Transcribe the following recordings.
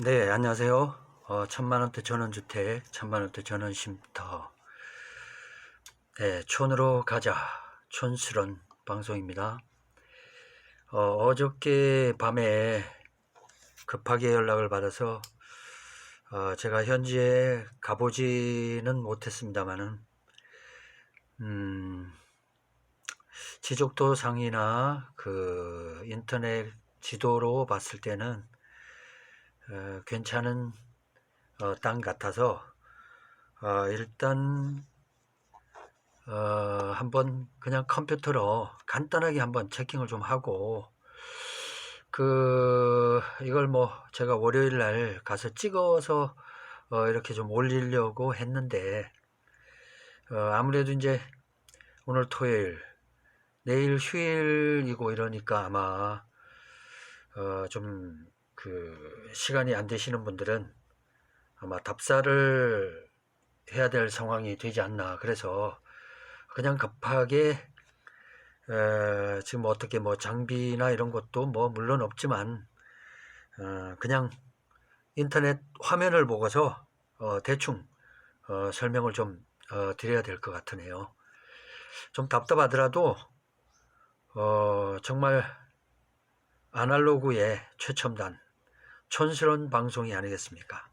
네, 안녕하세요. 어, 천만원대 전원주택, 천만원대 전원쉼터. 네, 촌으로 가자. 촌스런 방송입니다. 어, 저께 밤에 급하게 연락을 받아서 어, 제가 현지에 가보지는 못했습니다만은 음, 지적도 상이나 그 인터넷 지도로 봤을 때는 어, 괜찮은 어, 땅 같아서 어, 일단 어, 한번 그냥 컴퓨터로 간단하게 한번 체킹을 좀 하고 그 이걸 뭐 제가 월요일 날 가서 찍어서 어, 이렇게 좀 올리려고 했는데 어, 아무래도 이제 오늘 토요일 내일 휴일이고 이러니까 아마 어, 좀 그 시간이 안 되시는 분들은 아마 답사를 해야 될 상황이 되지 않나 그래서 그냥 급하게 에, 지금 어떻게 뭐 장비나 이런 것도 뭐 물론 없지만 어, 그냥 인터넷 화면을 보고서 어, 대충 어, 설명을 좀 어, 드려야 될 것 같으네요. 좀 답답하더라도 어, 정말 아날로그의 최첨단 촌스러운 방송이 아니겠습니까?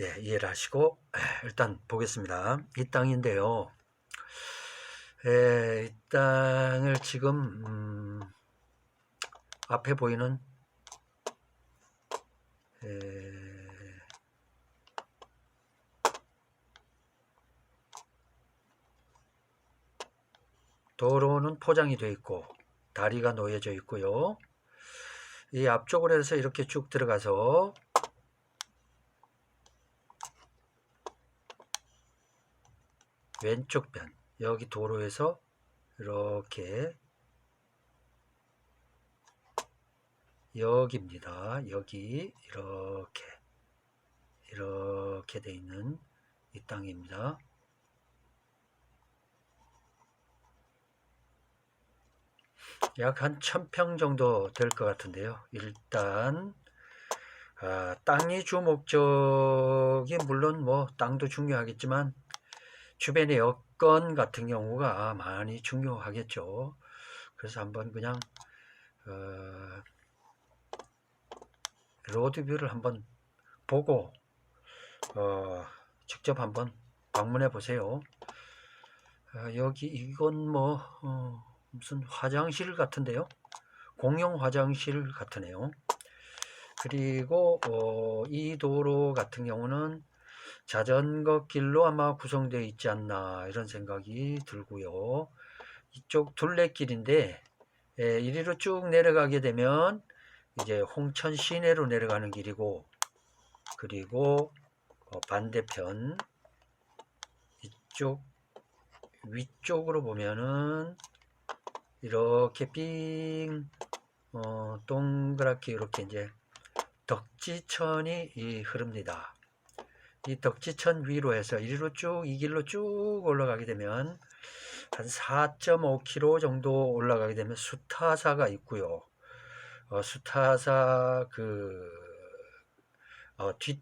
예, 이해를 하시고 에, 일단 보겠습니다. 이 땅인데요. 에, 이 땅을 지금 음, 앞에 보이는 에, 도로는 포장이 되어 있고 다리가 놓여져 있고요. 이 앞쪽으로 해서 이렇게 쭉 들어가서 왼쪽 편 여기 도로에서 이렇게 여기입니다. 여기 이렇게 이렇게 돼 있는 이 땅입니다. 약 한 천 평 정도 될 것 같은데요. 일단 아, 땅이 주 목적이 물론 뭐 땅도 중요하겠지만 주변의 여건 같은 경우가 많이 중요하겠죠. 그래서 한번 그냥 어, 로드뷰를 한번 보고 어, 직접 한번 방문해 보세요. 어, 여기 이건 뭐 어, 무슨 화장실 같은데요. 공용 화장실 같으네요. 그리고 어, 이 도로 같은 경우는 자전거 길로 아마 구성되어 있지 않나 이런 생각이 들고요. 이쪽 둘레길인데 예, 이리로 쭉 내려가게 되면 이제 홍천 시내로 내려가는 길이고 그리고 어, 반대편 이쪽 위쪽으로 보면은 이렇게 삥 어, 동그랗게 이렇게 이제 덕지천이 이 흐릅니다. 이 덕지천 위로 해서 이리로 쭉 이 길로 쭉 올라가게 되면 한 4.5km 정도 올라가게 되면 수타사가 있고요. 어, 수타사 그 어, 뒷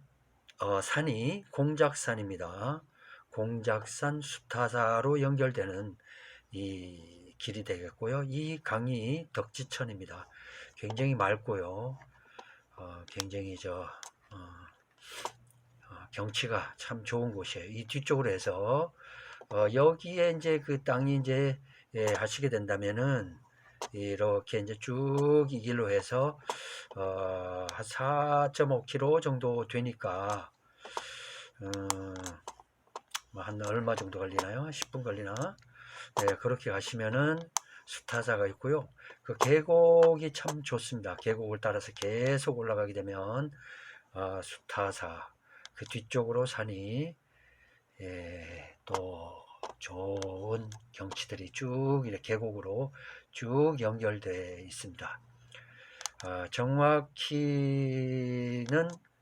어, 산이 공작산입니다. 공작산 수타사로 연결되는 이 길이 되겠고요. 이 강이 덕지천입니다. 굉장히 맑고요. 어, 굉장히 저 어, 어, 경치가 참 좋은 곳이에요. 이 뒤쪽으로 해서 어, 여기에 이제 그 땅이 이제 예, 하시게 된다면은 이렇게 이제 쭉 이 길로 해서 어, 한 4.5km 정도 되니까 어, 뭐한 얼마 정도 걸리나요? 10분 걸리나? 네, 그렇게 가시면은 수타사가 있고요. 그 계곡이 참 좋습니다. 계곡을 따라서 계속 올라가게 되면 어, 수타사 그 뒤쪽으로 산이 예, 또 좋은 경치들이 쭉 이렇게 계곡으로 쭉 연결되어 있습니다. 어, 정확히는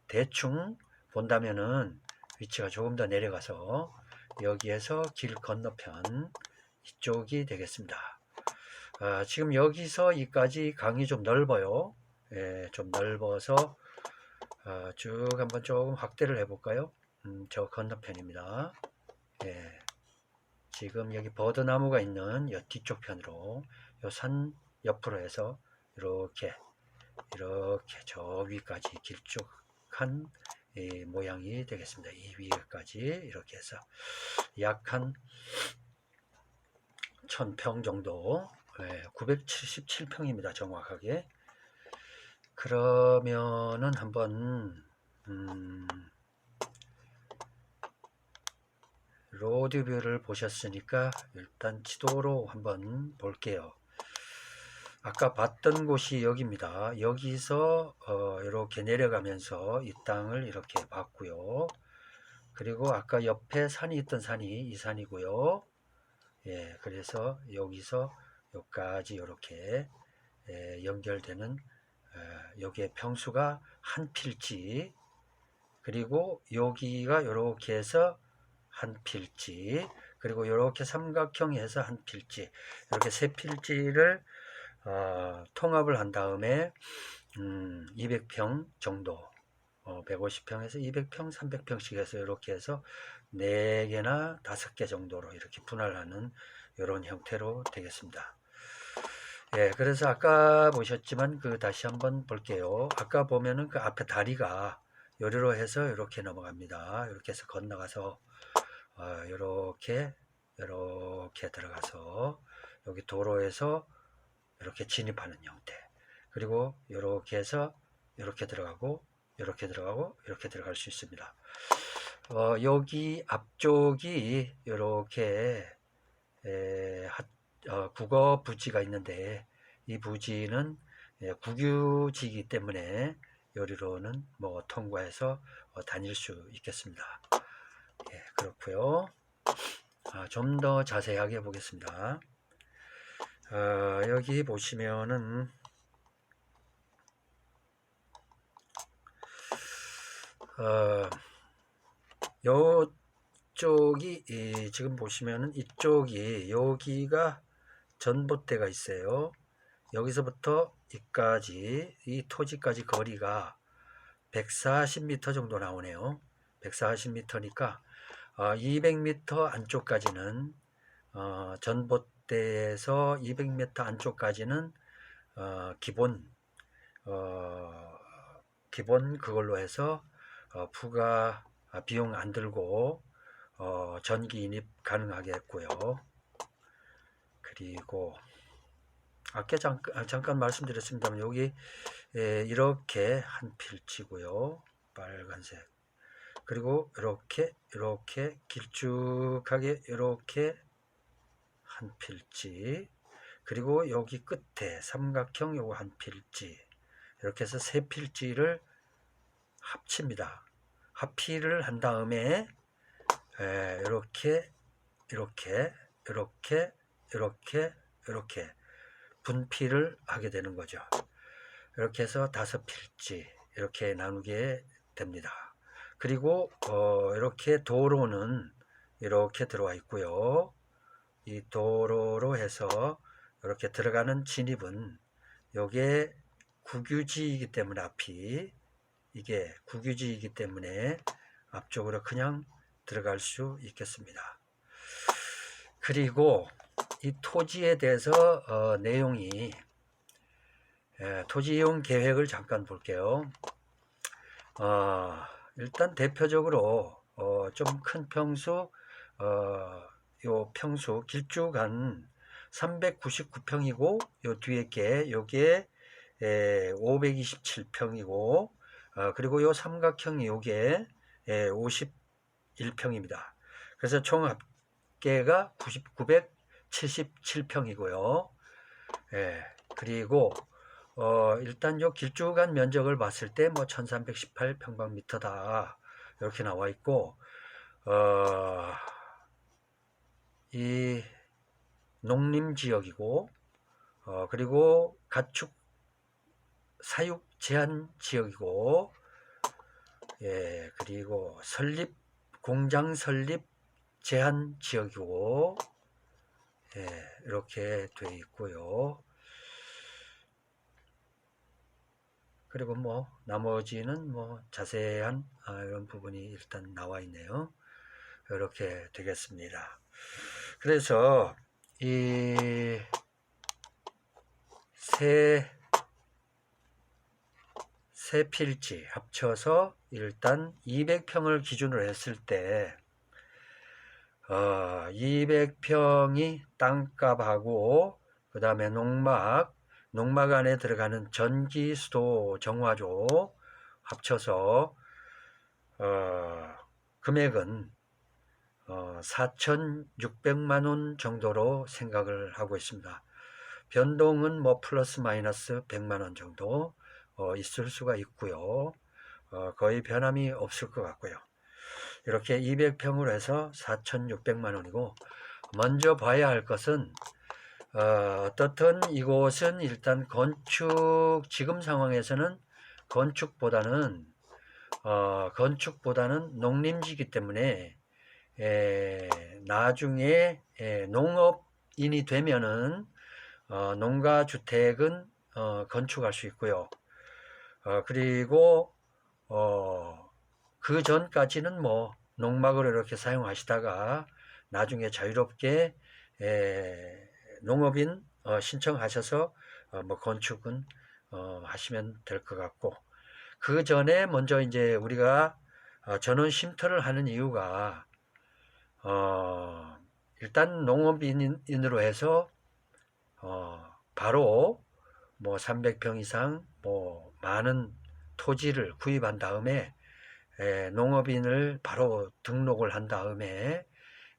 대충 본다면은 위치가 조금 더 내려가서 여기에서 길 건너편 이쪽이 되겠습니다. 아, 지금 여기서 이까지 강이 좀 넓어요. 예, 좀 넓어서 어, 쭉 한번 조금 확대를 해볼까요? 음, 저 건너편입니다. 예. 지금 여기 버드나무가 있는 여 뒤쪽 편으로 요산 옆으로 해서 이렇게 이렇게 저 위까지 길쭉한 이 모양이 되겠습니다. 이 위에까지 이렇게 해서 약한 1000평 정도 예, 977평입니다. 정확하게 그러면은 한번 음, 로드뷰를 보셨으니까 일단 지도로 한번 볼게요. 아까 봤던 곳이 여기입니다. 여기서 어, 이렇게 내려가면서 이 땅을 이렇게 봤고요. 그리고 아까 옆에 산이 있던 산이 이 산이고요. 예, 그래서 여기서 여기까지 이렇게 예, 연결되는 에, 여기에 평수가 한 필지. 그리고 여기가 이렇게 해서 한 필지. 그리고 이렇게 삼각형에서 한 필지. 이렇게 세 필지를 어, 통합을 한 다음에 음, 200평 정도 어, 150평에서 200평 300평씩 해서 이렇게 해서 4개나 5개 정도로 이렇게 분할하는 이런 형태로 되겠습니다. 예, 그래서 아까 보셨지만 그 다시 한번 볼게요. 아까 보면은 그 앞에 다리가 요리로 해서 이렇게 넘어갑니다. 이렇게 해서 건너가서 어, 이렇게 이렇게 들어가서 여기 도로에서 이렇게 진입하는 형태. 그리고 이렇게 해서 이렇게 들어가고 이렇게 들어가고 이렇게 들어갈 수 있습니다. 어, 여기 앞쪽이 이렇게 에, 하, 어, 국어 부지가 있는데 이 부지는 예, 국유지이기 때문에 요리로는 뭐 통과해서 어, 다닐 수 있겠습니다. 예, 그렇고요. 아, 좀 더 자세하게 보겠습니다. 어, 여기 보시면은 어, 요쪽이 이, 지금 보시면은 이쪽이 여기가 전봇대가 있어요. 여기서부터 이까지 이 토지까지 거리가 140m 정도 나오네요. 140m니까 어, 200m 안쪽까지는 어, 전봇대에서 200m 안쪽까지는 어, 기본 어, 기본 그걸로 해서 어, 부가 아, 비용 안 들고 어, 전기 인입 가능하게 했고요. 그리고 아까 잠깐, 아, 잠깐 말씀드렸습니다만 여기 에, 이렇게 한 필지고요. 빨간색. 그리고 이렇게 이렇게 길쭉하게 이렇게 한 필지. 그리고 여기 끝에 삼각형 요거 한 필지. 이렇게 해서 세 필지를 합칩니다. 합의를 한 다음에 에, 이렇게 이렇게 이렇게 이렇게 이렇게 분필을 하게 되는 거죠. 이렇게 해서 다섯 필지 이렇게 나누게 됩니다. 그리고 어, 이렇게 도로는 이렇게 들어와 있고요. 이 도로로 해서 이렇게 들어가는 진입은 요게 국유지이기 때문에 앞이 이게 국유지이기 때문에 앞쪽으로 그냥 들어갈 수 있겠습니다. 그리고 이 토지에 대해서 어, 내용이 예, 토지 이용 계획을 잠깐 볼게요. 어, 일단 대표적으로 어, 좀 큰 평수 어, 요 평수 길쭉한 399평이고 요 뒤에 게 요게 527평이고 어, 그리고 요 삼각형이 요게 51평입니다. 그래서 총 합계가 977평이고요. 예, 그리고 어, 일단 요 길쭉한 면적을 봤을 때 뭐 1318평방미터다 이렇게 나와 있고 어, 이 농림 지역이고 어, 그리고 가축 사육 제한 지역이고 예 그리고 설립 공장 설립 제한 지역이고 예 이렇게 되어 있고요 그리고 뭐 나머지는 뭐 자세한 아, 이런 부분이 일단 나와 있네요. 이렇게 되겠습니다. 그래서 이 세, 세 필지 합쳐서 일단 200평을 기준으로 했을 때, 어, 200평이 땅값하고, 그 다음에 농막, 농막 안에 들어가는 전기, 수도, 정화조 합쳐서, 어, 금액은 어, 4,600만 원 정도로 생각을 하고 있습니다. 변동은 뭐 플러스 마이너스 100만 원 정도 어, 있을 수가 있고요. 어, 거의 변함이 없을 것 같고요. 이렇게 200평으로 해서 4,600만 원이고 먼저 봐야 할 것은 어, 어떻든 이곳은 일단 건축 지금 상황에서는 건축보다는 어, 건축보다는 농림지기 때문에 에, 나중에 에, 농업인이 되면은 어, 농가주택은 어, 건축할 수 있고요. 어, 그리고 어, 그 전까지는 뭐 농막을 이렇게 사용하시다가 나중에 자유롭게 에, 농업인 어, 신청하셔서 어, 뭐 건축은 어, 하시면 될 것 같고 그 전에 먼저 이제 우리가 어, 전원 쉼터를 하는 이유가 어, 일단 농업인으로 해서 어, 바로 뭐 300평 이상 뭐 많은 토지를 구입한 다음에 에, 농업인을 바로 등록을 한 다음에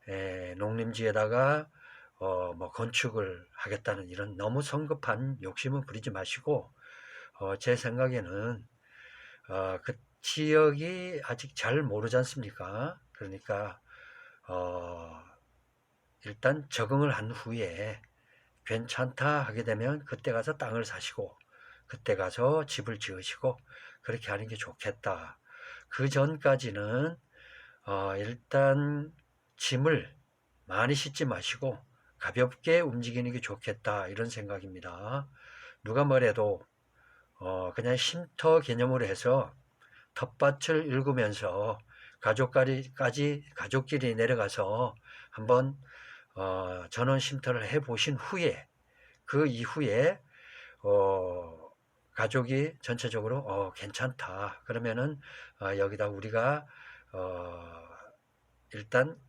에, 농림지에다가 어, 뭐 건축을 하겠다는 이런 너무 성급한 욕심은 부리지 마시고 어, 제 생각에는 어, 그 지역이 아직 잘 모르지 않습니까? 그러니까 어, 일단 적응을 한 후에 괜찮다 하게 되면 그때 가서 땅을 사시고 그때 가서 집을 지으시고 그렇게 하는 게 좋겠다. 그 전까지는 어, 일단 짐을 많이 싣지 마시고 가볍게 움직이는 게 좋겠다 이런 생각입니다. 누가 뭐래도 어, 그냥 쉼터 개념으로 해서 텃밭을 읽으면서 가족까지 가족끼리 내려가서 한번 어, 전원 쉼터를 해 보신 후에 그 이후에 어, 가족이 전체적으로 어, 괜찮다 그러면은 어, 여기다 우리가 어, 일단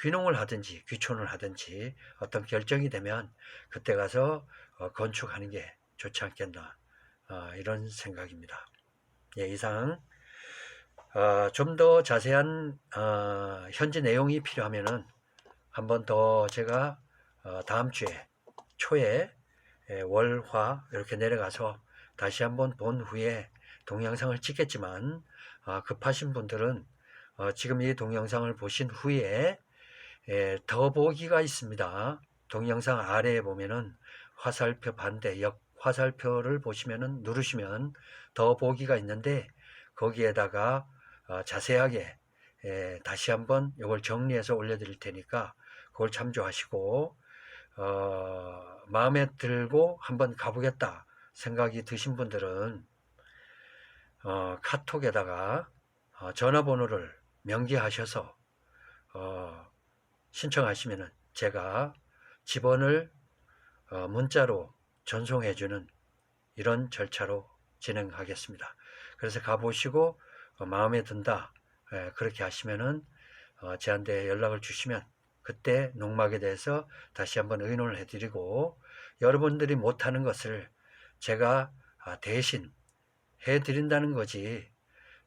귀농을 하든지 귀촌을 하든지 어떤 결정이 되면 그때 가서 어, 건축하는 게 좋지 않겠나 어, 이런 생각입니다. 예, 이상 어, 좀 더 자세한 어, 현지 내용이 필요하면은 한번 더 제가 어, 다음 주에 초에 예, 월화 이렇게 내려가서 다시 한번 본 후에 동영상을 찍겠지만 어, 급하신 분들은 어, 지금 이 동영상을 보신 후에 예, 더보기가 있습니다. 동영상 아래에 보면은 화살표 반대 역 화살표를 보시면은 누르시면 더보기가 있는데 거기에다가 어, 자세하게 예, 다시 한번 이걸 정리해서 올려드릴 테니까 그걸 참조하시고 어, 마음에 들고 한번 가보겠다 생각이 드신 분들은 어, 카톡에다가 어, 전화번호를 명기하셔서 어, 신청하시면은 제가 집원을 어, 문자로 전송해주는 이런 절차로 진행하겠습니다. 그래서 가보시고 어, 마음에 든다 예, 그렇게 하시면은 어, 저한테 연락을 주시면 그때 농막에 대해서 다시 한번 의논을 해드리고 여러분들이 못하는 것을 제가 아, 대신 해드린다는 거지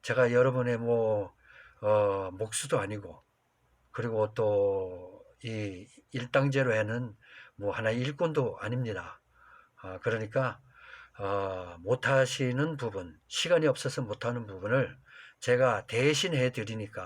제가 여러분의 뭐 어, 목수도 아니고 그리고 또 이 일당제로 해는 뭐 하나 일꾼도 아닙니다. 아, 그러니까 어, 못하시는 부분, 시간이 없어서 못하는 부분을 제가 대신 해드리니까